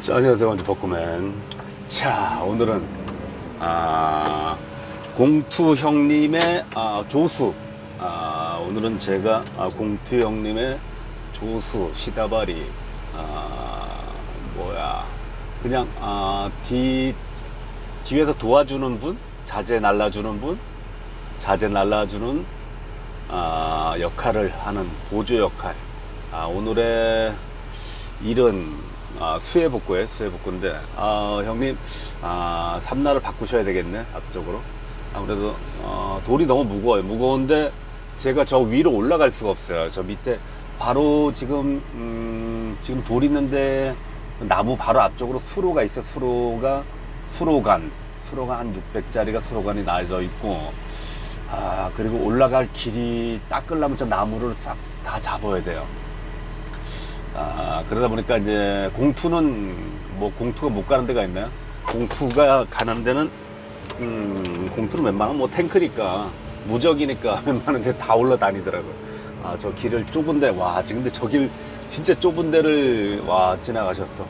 자, 안녕하세요. 먼저 벚꾸맨. 자, 오늘은, 아, 공투 형님의 아, 조수. 아, 오늘은 제가 아, 공투 형님의 조수, 시다바리, 아, 뭐야. 그냥, 아, 뒤, 뒤에서 도와주는 분? 자재 날라주는 분? 자재 날라주는, 아, 역할을 하는 보조 역할. 아, 오늘의 일은 아, 수해 복구에 수해 복구인데 아, 형님 아, 삼나를 바꾸셔야 되겠네 앞쪽으로. 아무래도 어, 돌이 너무 무거워요. 무거운데 제가 저 위로 올라갈 수가 없어요. 저 밑에 바로 지금 음, 지금 돌 있는데 나무 바로 앞쪽으로 수로가 있어 수로가 수로간 수로가 한 600짜리가 수로간이 나져 있고 아 그리고 올라갈 길이 닦으려면 저 나무를 싹 다 잡아야 돼요 아, 그러다 보니까 이제 공투는 뭐 공투가 못 가는 데가 있나요? 공투가 가는 데는 음, 공투는 웬만하면 뭐 탱크니까 무적이니까 웬만한 데 다 올라다니더라고요. 아, 저 길을 좁은 데 와, 지금 근데 저 길 진짜 좁은 데를 와 지나가셨어.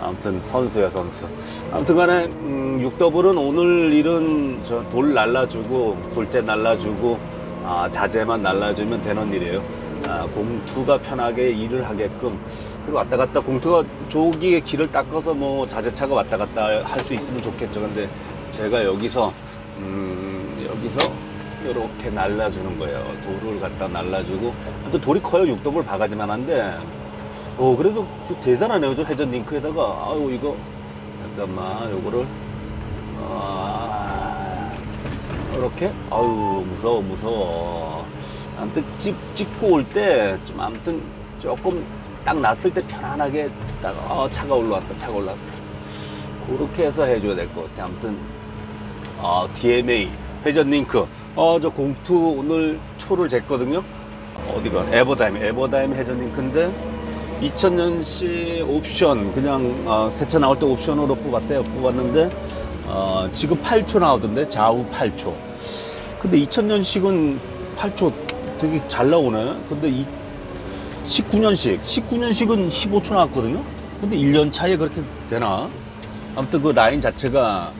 아무튼 선수야 선수. 아무튼 간에 음, 육더블은 오늘 일은 저 돌 날라주고 돌재 날라주고 아, 자재만 날라주면 되는 일이에요. 아, 공투가 편하게 일을 하게끔 그리고 왔다 갔다 공투가 조기에 길을 닦아서 뭐 자재차가 왔다 갔다 할 수 있으면 좋겠죠. 근데 제가 여기서 음, 여기서 이렇게 날라주는 거예요. 돌을 갖다 날라주고 또 돌이 커요. 육더블 바가지만 한데 어 그래도 좀 대단하네요. 저 회전 링크에다가 아유 이거 잠깐만 요거를 아 이렇게 아유 무서워 무서워 아무튼 찍, 찍고 올 때 좀 아무튼 조금 딱 났을 때 편안하게 딱 어, 차가 올라왔다 차가 올라왔어. 그렇게 해서 해줘야 될 것 같아. 아무튼 어, DMA 회전 링크 어 저 공투 오늘 초를 쟀거든요. 어디가? 에버다임 에버다임 회전 링크인데 2000년식 옵션 그냥 어, 새차 나올 때 옵션으로 뽑았대요. 뽑았는데 어, 지금 8초 나오던데 좌우 8초. 근데 2000년식은 8초 되게 잘 나오네. 근데 이 19년식 19년식은 15초 나왔거든요? 근데 1년 차에 그렇게 되나? 아무튼 그 라인 자체가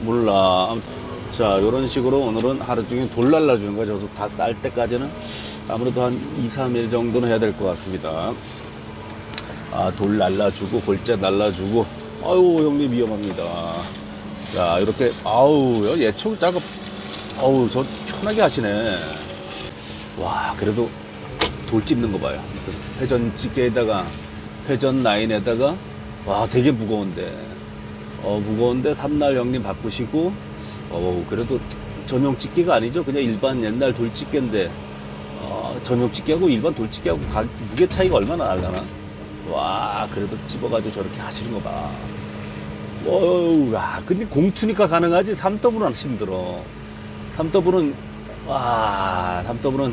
몰라. 아무튼 자 이런 식으로 오늘은 하루 종일 돌 날라주는 거죠 다 쌀 때까지는 아무래도 한 2, 3일 정도는 해야 될 것 같습니다. 아, 돌 날라주고, 골재 날라주고, 아유, 형님 위험합니다. 자, 이렇게, 아우, 예초 작업, 아우, 저 편하게 하시네. 와, 그래도 돌 찝는 거 봐요. 회전 집게에다가, 회전 라인에다가, 와, 되게 무거운데. 어, 무거운데 삼날 형님 바꾸시고, 어, 그래도 전용 집게가 아니죠. 그냥 일반 옛날 돌 집게인데, 어, 전용 집게하고 일반 돌 집게하고 가- 무게 차이가 얼마나 날라나? 와, 그래도 집어가지고 저렇게 하시는 거 봐. 어우, 야, 근데 공투니까 가능하지. 3더블은 힘들어. 3더블은, 와, 3더블은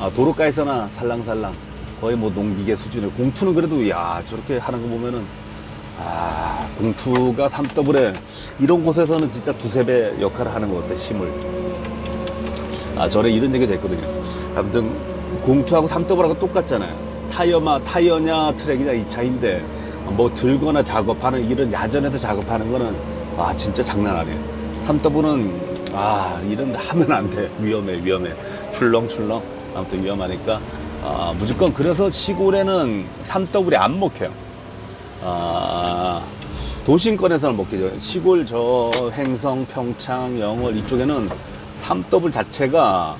아, 도로가에서나 살랑살랑 거의 뭐 농기계 수준의 공투는 그래도, 야, 저렇게 하는 거 보면은, 아, 공투가 3더블에 이런 곳에서는 진짜 두세 배 역할을 하는 것 같아, 힘을. 아, 전에 이런 얘기 됐거든요. 아무튼 공투하고 3더블하고 똑같잖아요. 타이어마 타이어냐 트랙이냐 이 차인데 뭐 들거나 작업하는 이런 야전에서 작업하는 거는 와 진짜 장난 아니에요. 3더블은 아 이런 데 하면 안 돼. 위험해 위험해. 출렁출렁 아무튼 위험하니까 아, 무조건 그래서 시골에는 3더블이 안 먹혀요. 아, 도심권에서는 먹히죠. 시골 저 행성, 평창, 영월 이쪽에는 3더블 자체가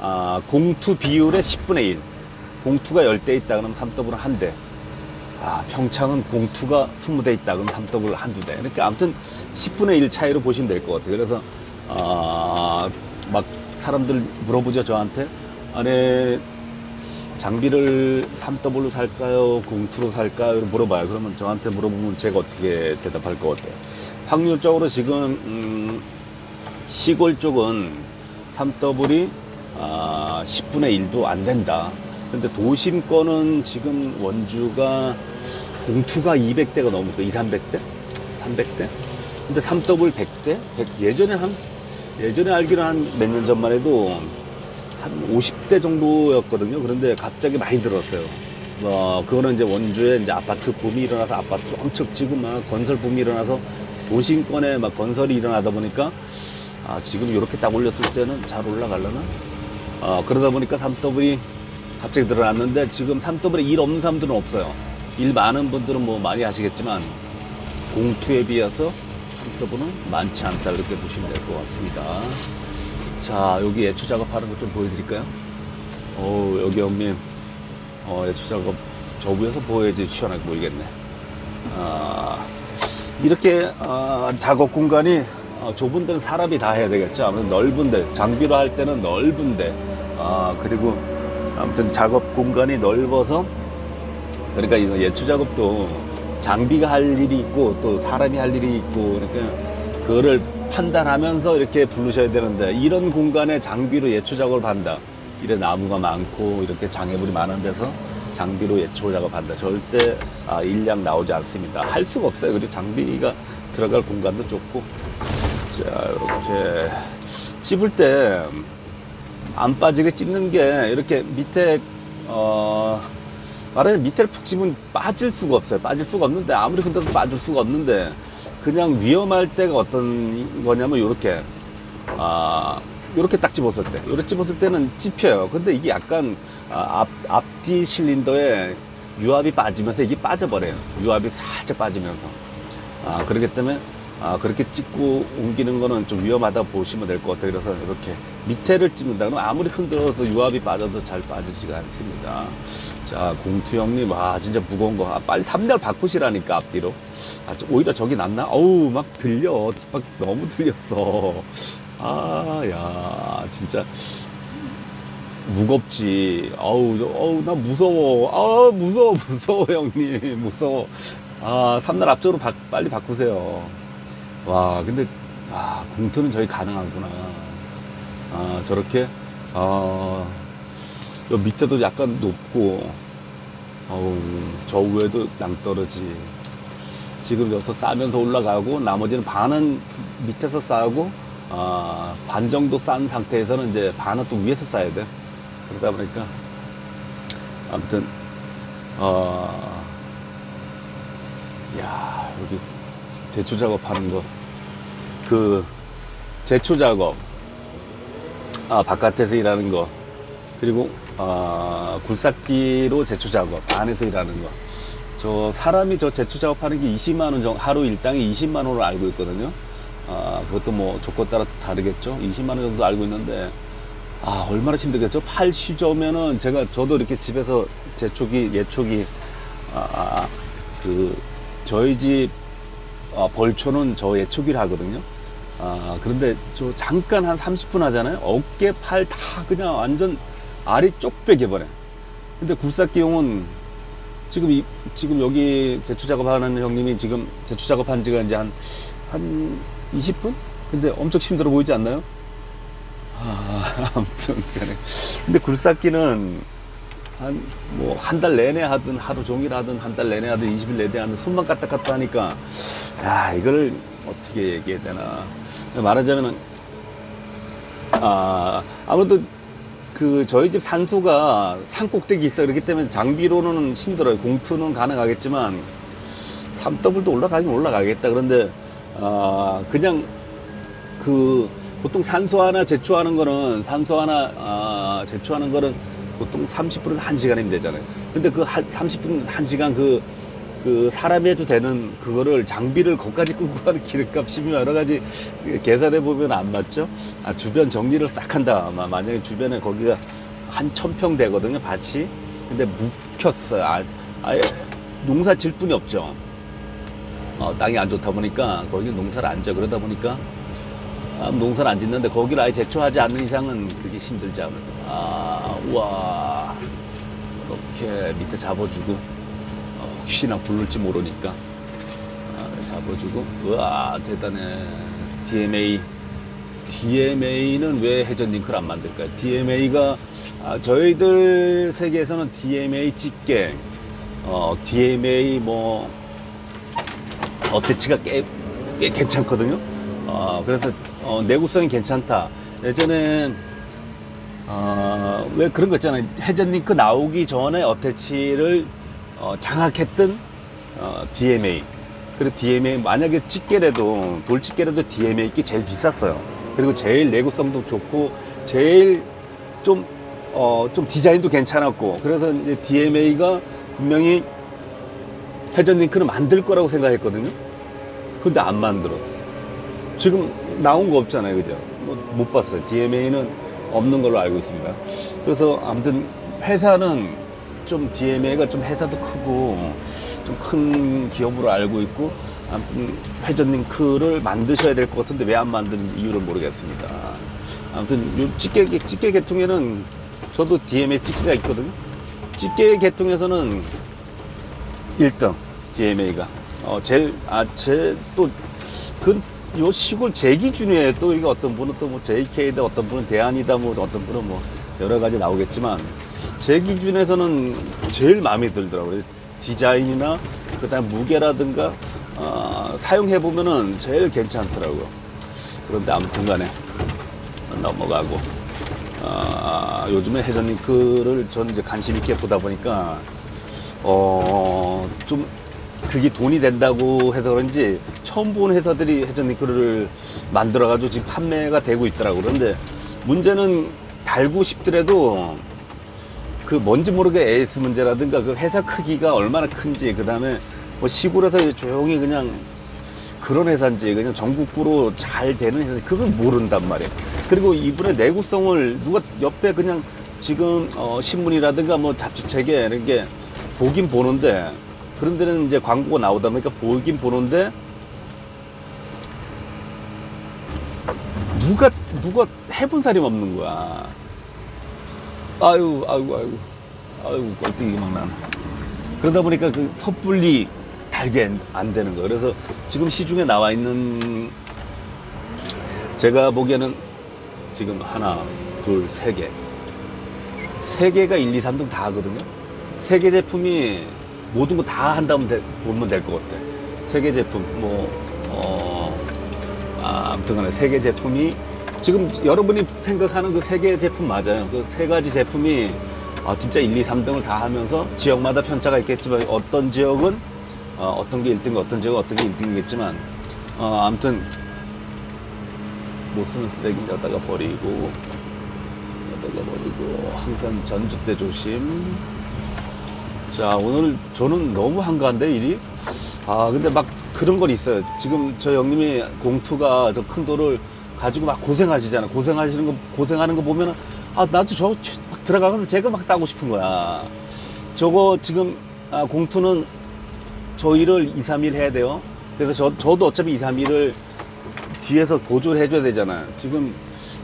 아, 공투 비율의 10분의 1. 공투가 10대 있다 그러면 3더블은 한 대. 아, 평창은 공투가 20대 있다 그러면 3더블 한두 대. 그러니까 아무튼 10분의 1 차이로 보시면 될 것 같아요. 그래서 아, 막 사람들 물어보죠 저한테. 안에 장비를 3더블로 살까요? 공투로 살까요? 이렇게 물어봐요. 그러면 저한테 물어보면 제가 어떻게 대답할 것 같아요? 확률적으로 지금 음, 시골 쪽은 3더블이 아, 10분의 1도 안 된다. 근데 도심 거는 지금 원주가 공투가 200대가 넘을까? 2, 300대? 300대? 근데 3더블 100대? 100, 예전에 한, 예전에 알기로 한 몇 년 전만 해도 한 50대 정도였거든요. 그런데 갑자기 많이 들었어요. 어, 그거는 이제 원주에 이제 아파트 붐이 일어나서 아파트 엄청 지금 막 건설 붐이 일어나서 도심권에 막 건설이 일어나다 보니까 아, 지금 이렇게 딱 올렸을 때는 잘 올라가려나? 어, 그러다 보니까 3더블이 갑자기 늘어났는데 지금 3더블에 일 없는 사람들은 없어요. 일 많은 분들은 뭐 많이 하시겠지만 공투에 비해서 3더블은 많지 않다 이렇게 보시면 될 것 같습니다. 자, 여기 예초 작업하는 거 좀 보여드릴까요? 어 여기 형님, 어, 예초 작업 저 위에서 보여야지 시원하게 보이겠네. 아, 이렇게 아, 작업 공간이 어, 좁은 데는 사람이 다 해야 되겠죠. 아무튼 넓은데 장비로 할 때는 넓은데 아 그리고 아무튼 작업 공간이 넓어서 그러니까 이 예초 작업도 장비가 할 일이 있고 또 사람이 할 일이 있고 그러니까 그거를 판단하면서 이렇게 부르셔야 되는데 이런 공간에 장비로 예초 작업을 한다. 이래 나무가 많고 이렇게 장애물이 많은 데서 장비로 예초 작업한다. 절대 아, 일량 나오지 않습니다. 할 수가 없어요. 그리고 장비가 들어갈 공간도 좁고 자 이렇게 찝을 때 안 빠지게 찝는 게 이렇게 밑에 어 말하자면 밑에를 푹 찝으면 빠질 수가 없어요. 빠질 수가 없는데 아무리 흔들어도 빠질 수가 없는데 그냥 위험할 때가 어떤 거냐면 이렇게 아 이렇게 딱 집었을 때 이렇게 집었을 때는 찝혀요. 근데 이게 약간 아, 앞 앞뒤 실린더에 유압이 빠지면서 이게 빠져버려요. 유압이 살짝 빠지면서 아 그렇기 때문에 아 그렇게 찍고 옮기는 거는 좀 위험하다 고 보시면 될 것 같아요. 그래서 이렇게 밑에를 찝는다. 그러면 아무리 흔들어도 유압이 빠져도 잘 빠지지가 않습니다. 자 공투 형님 와 진짜 무거운 거. 아, 빨리 3달 바꾸시라니까 앞뒤로. 아, 저- 오히려 저기 낫나? 어우 막 들려. 뒷박 너무 들렸어. 아 야 진짜. 무겁지. 어우 저- 어우 나 무서워. 아 무서워 무서워 형님. 무서워. 아 3달 앞쪽으로 바- 빨리 바꾸세요. 와 근데 아 공투는 저희 가능하구나 아 저렇게? 아 요 밑에도 약간 높고 어우 저 위에도 낭떠러지. 지금 여기서 싸면서 올라가고 나머지는 반은 밑에서 싸고 아, 반 정도 싼 상태에서는 이제 반은 또 위에서 싸야 돼. 그러다 보니까 아무튼 어, 야 여기 제초 작업하는 거. 그 제초 작업 아 바깥에서 일하는 거 그리고 아, 굴삭기로 제초 작업 안에서 일하는 거. 저 사람이 저 제초 작업하는 게 20만 원 정도 하루 일당에 20만 원으로 알고 있거든요. 아, 그것도 뭐 조건 따라 다르겠죠. 20만 원 정도 알고 있는데 아 얼마나 힘들겠죠. 팔 쉬저면은 제가 저도 이렇게 집에서 제초기 예초기 아, 그 저희 집 아, 벌초는 저 예초기를 하거든요. 아, 그런데 저 잠깐 한 30분 하잖아요. 어깨, 팔 다 그냥 완전 알이 쪽 빼겨버려. 근데 굴삭기용은 지금 이, 지금 여기 제초 작업하는 형님이 지금 제초 작업한 지가 이제 한, 한 20분? 근데 엄청 힘들어 보이지 않나요? 아, 아무튼, 그래. 근데 굴삭기는 한, 뭐, 한 달 내내 하든 하루 종일 하든 한 달 내내 하든 20일 내내 하든 손만 까딱 까딱 하니까, 야, 이거를 어떻게 얘기해야 되나. 말하자면은, 아, 아무래도 그 저희 집 산소가 산 꼭대기 있어. 그렇기 때문에 장비로는 힘들어요. 공투는 가능하겠지만, 3더블도 올라가긴 올라가겠다. 그런데, 아, 그냥 그 보통 산소 하나 제초하는 거는 산소 하나 아, 제초하는 거는 보통 30분에서 1시간이면 되잖아요. 근데 그 한 30분 1시간 그, 그 사람이 해도 되는 그거를 장비를 거기까지 끌고 가는 기름값이 여러 가지 계산해 보면 안 맞죠? 아, 주변 정리를 싹 한다. 아마 만약에 주변에 거기가 한 천평 되거든요, 밭이. 근데 묵혔어요. 아, 아예 농사 질 뿐이 없죠. 어, 땅이 안 좋다 보니까 거기 농사를 안 져. 그러다 보니까 아, 농사를 안 짓는데 거기를 아예 제초하지 않는 이상은 그게 힘들지 않을까. 아, 우와. 이렇게 밑에 잡아주고, 어, 혹시나 부를지 모르니까. 아, 잡아주고, 우와, 대단해. DMA. DMA는 왜 회전 링크를 안 만들까요? DMA가, 아, 저희들 세계에서는 DMA 집게, 어, DMA 뭐, 어태치가 꽤, 꽤 괜찮거든요. 어, 그래서 어, 내구성이 괜찮다. 예전에 어, 왜 그런 거 있잖아요. 해전링크 나오기 전에 어태치를 어, 장악했던 어, DMA. 그리고 DMA 만약에 집게라도 돌 집게라도 DMA 게 제일 비쌌어요. 그리고 제일 내구성도 좋고 제일 좀 어, 좀 디자인도 괜찮았고 그래서 이제 DMA가 분명히 해전링크를 만들 거라고 생각했거든요. 근데 안 만들었어. 지금 나온 거 없잖아요, 그죠? 뭐 못 봤어요. DMA는 없는 걸로 알고 있습니다. 그래서 아무튼 회사는 좀 DMA가 좀 회사도 크고 좀 큰 기업으로 알고 있고 아무튼 회전 링크를 만드셔야 될 것 같은데 왜 안 만드는지 이유를 모르겠습니다. 아무튼 요 집게 집게 계통에는 저도 DMA 집게가 있거든요. 집게 계통에서는 1등 DMA가 어 제일 아제또그 요 시골 제 기준에 또 이게 어떤 분은 또 뭐 JK다 어떤 분은 대안이다 뭐 어떤 분은 뭐 여러 가지 나오겠지만 제 기준에서는 제일 마음에 들더라고요 디자인이나 그다음 무게라든가 어, 사용해 보면은 제일 괜찮더라고요 그런데 아무튼 간에 넘어가고 어, 요즘에 해전링크를 저는 이제 관심 있게 보다 보니까 어, 좀 그게 돈이 된다고 해서 그런지 처음 본 회사들이 해전링크를 만들어 가지고 지금 판매가 되고 있더라고. 그런데 문제는 달고 싶더라도 그 뭔지 모르게 AS 문제라든가 그 회사 크기가 얼마나 큰지 그 다음에 뭐 시골에서 조용히 그냥 그런 회사인지 그냥 전국구로 잘 되는 회사 그걸 모른단 말이에요. 그리고 이분의 내구성을 누가 옆에 그냥 지금 어, 신문이라든가 뭐 잡지책에 이런 게 보긴 보는데 그런 데는 이제 광고가 나오다 보니까 보긴 보는데 누가 누가 해본 사람이 없는 거야. 아유 아유 아유 아유 꼴뚜기 막 나네. 그러다 보니까 그 섣불리 달게 안 되는 거예요. 그래서 지금 시중에 나와 있는 제가 보기에는 지금 하나, 둘, 세 개. 세 개가 1, 2, 3등 다 하거든요. 세 개 제품이 모든 거 다 한다면 돼- 보면 될 것 같아. 세 개 제품, 뭐, 어, 아, 아무튼 간에 세 개 제품이 지금 여러분이 생각하는 그 세개 제품 맞아요. 그 세 가지 제품이 아, 진짜 1, 2, 3등을 다 하면서 지역마다 편차가 있겠지만 어떤 지역은 어, 어떤 게 1등, 어떤 지역은 어떤 게 1등이겠지만 어, 아무튼 못 쓰는 쓰레기 여다가 버리고 여다가 버리고 항상 전주대 조심. 자 오늘 저는 너무 한가한데 일이? 아 근데 막 그런 건 있어요. 지금 저 형님이 공투가 저 큰 돌을 가지고 막 고생하시잖아 고생하시는 거 고생하는 거 보면은 아 나도 저막 들어가서 제가 막 싸고 싶은 거야 저거 지금 아, 공투는 저 일을 2, 3일 해야 돼요 그래서 저, 저도 어차피 2, 3일을 뒤에서 보조를 해줘야 되잖아요. 지금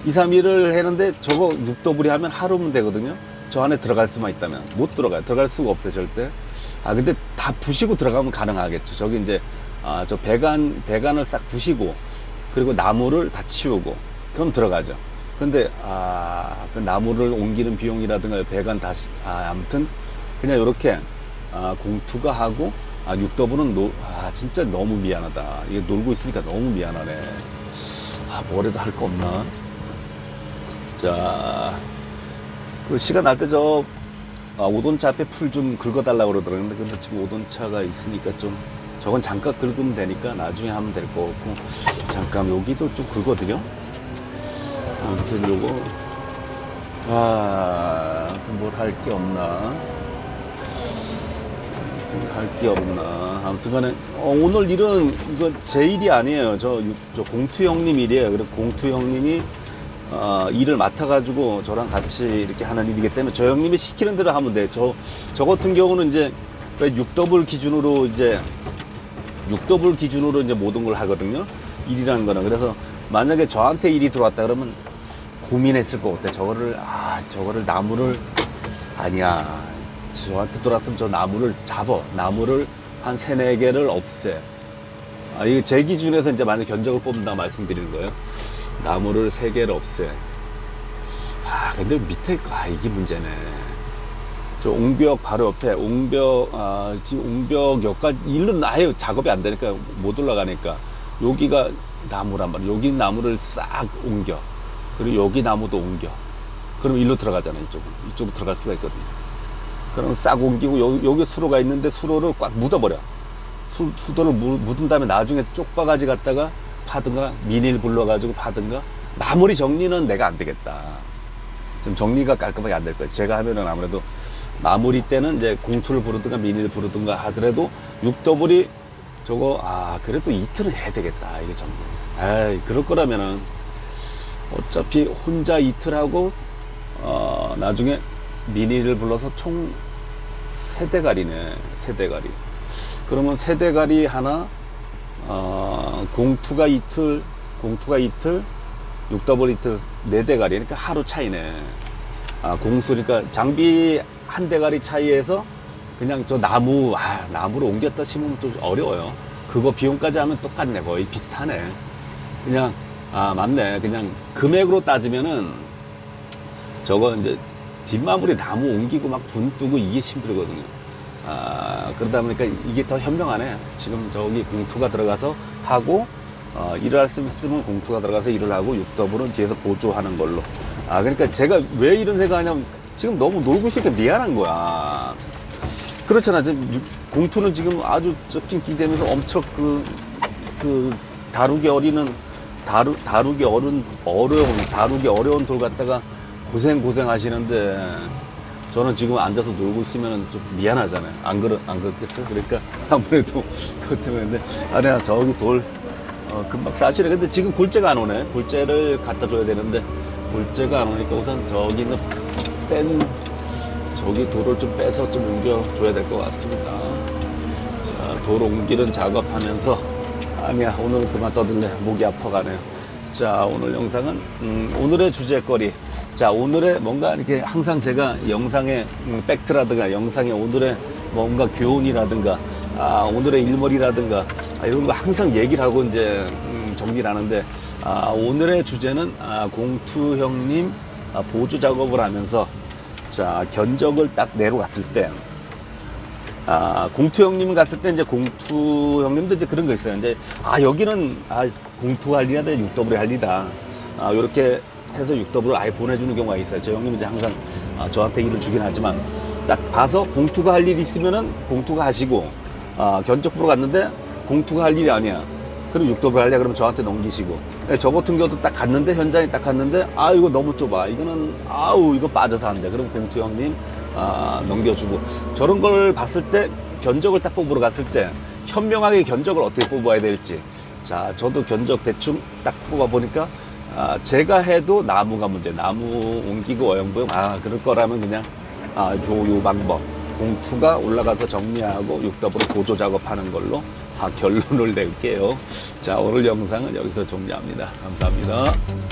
2, 3일을 했는데 저거 6더블이 하면 하루면 되거든요. 저 안에 들어갈 수만 있다면. 못 들어가요. 들어갈 수가 없어요, 절대. 아, 근데 다 부시고 들어가면 가능하겠죠. 저기 이제, 아, 저 배관, 배관을 싹 부시고, 그리고 나무를 다 치우고, 그럼 들어가죠. 근데, 아, 그 나무를 옮기는 비용이라든가 배관 다시, 아, 아무튼, 그냥 이렇게, 아, 공투가 하고, 아, 6더블은 노, 아, 진짜 너무 미안하다. 이게 놀고 있으니까 너무 미안하네. 아, 뭐라도 할 거 없나? 자, 그 시간 날 때 저, 아, 오돈차 앞에 풀 좀 긁어달라고 그러더라고요. 근데 지금 오돈차가 있으니까 좀, 저건 잠깐 긁으면 되니까 나중에 하면 될것 같고, 잠깐 여기도 좀 긁거든요. 아무튼 요거, 아, 아무튼 뭘 할 게 없나. 할 게 없나. 아무튼 간에, 어, 오늘 일은, 이거 제 일이 아니에요. 저, 유- 저 공투 형님 일이에요. 그래서 공투 형님이, 어, 일을 맡아가지고 저랑 같이 이렇게 하는 일이기 때문에 저 형님이 시키는 대로 하면 돼. 저, 저 같은 경우는 이제 6더블 기준으로 이제 6더블 기준으로 이제 모든 걸 하거든요. 일이라는 거는. 그래서 만약에 저한테 일이 들어왔다 그러면 고민했을 것 같아. 저거를, 아, 저거를 나무를, 아니야. 저한테 들어왔으면 저 나무를 잡어. 나무를 한 세네 개를 없애. 아, 이게 제 기준에서 이제 만약 견적을 뽑는다 말씀드리는 거예요. 나무를 세 개를 없애. 아, 근데 밑에, 아, 이게 문제네. 저 옹벽 바로 옆에 옹벽 아 지금 옹벽 여기까지 일은 아예 작업이 안 되니까 못 올라가니까 여기가 나무란 말이야 여기 나무를 싹 옮겨 그리고 여기 나무도 옮겨 그럼 일로 들어가잖아요. 이쪽으로. 이쪽으로 들어갈 수가 있거든요. 그럼 싹 옮기고 여기, 여기 수로가 있는데 수로를 꽉 묻어버려. 수, 수도를 무- 묻은 다음에 나중에 쪽바가지 갖다가 파든가 미닐 불러가지고 파든가 마무리 정리는 내가 안 되겠다. 좀 정리가 깔끔하게 안 될 거예요. 제가 하면은 아무래도 마무리 때는 이제 공투를 부르든가 미니를 부르든가 하더라도 육더블이 저거 아 그래도 이틀은 해야 되겠다 이게 정도. 에이 그럴 거라면은 어차피 혼자 이틀 하고 어 나중에 미니를 불러서 총 세 대가리네 세 대가리. 그러면 세 대가리 하나 어 공투가 이틀 공투가 이틀 육더블 이틀 네 대가리 그러니까 하루 차이네. 아, 공수, 그러니까 장비 한 대가리 차이에서 그냥 저 나무, 아, 나무를 옮겼다 심으면 좀 어려워요. 그거 비용까지 하면 똑같네. 거의 비슷하네. 그냥, 아, 맞네. 그냥 금액으로 따지면은 저거 이제 뒷마무리 나무 옮기고 막 분 뜨고 이게 힘들거든요. 아, 그러다 보니까 이게 더 현명하네. 지금 저기 공투가 들어가서 하고, 어, 일을 할 수 있으면 공투가 들어가서 일을 하고, 육더블은 뒤에서 보조하는 걸로. 아, 그러니까 제가 왜 이런 생각하냐면, 지금 너무 놀고 있으니까 미안한 거야. 그렇잖아. 지금 육- 공투는 지금 아주 접힌기 되면서 엄청 그, 그, 다루기 어리는, 다루, 다루기 어른, 어려운, 다루기 어려운 돌 갖다가 고생 고생 하시는데, 저는 지금 앉아서 놀고 있으면 좀 미안하잖아요. 안 그렇, 안 그렇겠어요? 그러니까 아무래도 그것 때문에. 아, 내가 저기 돌, 어, 금방 싸시네. 근데 지금 골재가 안 오네. 골재를 갖다 줘야 되는데, 골재가 안 오니까 우선 저기 있는 뺀, 저기 돌을 좀 빼서 좀 옮겨줘야 될 것 같습니다. 자, 돌 옮기는 작업하면서, 아니야, 오늘은 그만 떠들래. 목이 아파가네요. 자, 오늘 영상은, 음, 오늘의 주제거리. 자, 오늘의 뭔가 이렇게 항상 제가 영상의 음, 팩트라든가 영상의 오늘의 뭔가 교훈이라든가 아, 오늘의 일머리라든가 아, 이런 거 항상 얘기를 하고 이제 음, 정리를 하는데 아, 오늘의 주제는 아, 공투 형님 아, 보조 작업을 하면서 자, 견적을 딱 내러 갔을 때 아, 공투 형님 갔을 때 이제 공투 형님도 이제 그런 거 있어요. 이제 아 여기는 아 공투 할 일이다, 육더블 할 일이다. 아 이렇게 해서 육더블을 아예 보내주는 경우가 있어요. 저 형님은 이제 항상 아, 저한테 일을 주긴 하지만 딱 봐서 공투가 할 일이 있으면은 공투가 하시고 아, 견적 보러 갔는데 공투가 할 일이 아니야. 그럼 육더블 할래? 그러면 저한테 넘기시고. 예, 저 같은 경우도 딱 갔는데, 현장에 딱 갔는데, 아, 이거 너무 좁아. 이거는, 아우, 이거 빠져서 안 돼. 그럼 공투 형님, 아, 넘겨주고. 저런 걸 봤을 때, 견적을 딱 뽑으러 갔을 때, 현명하게 견적을 어떻게 뽑아야 될지. 자, 저도 견적 대충 딱 뽑아 보니까, 아, 제가 해도 나무가 문제. 나무 옮기고 어영부영. 아, 그럴 거라면 그냥, 아, 요, 요 방법. 공투가 올라가서 정리하고 육답으로 보조 작업하는 걸로 아, 결론을 낼게요. 자, 오늘 영상은 여기서 종료합니다. 감사합니다.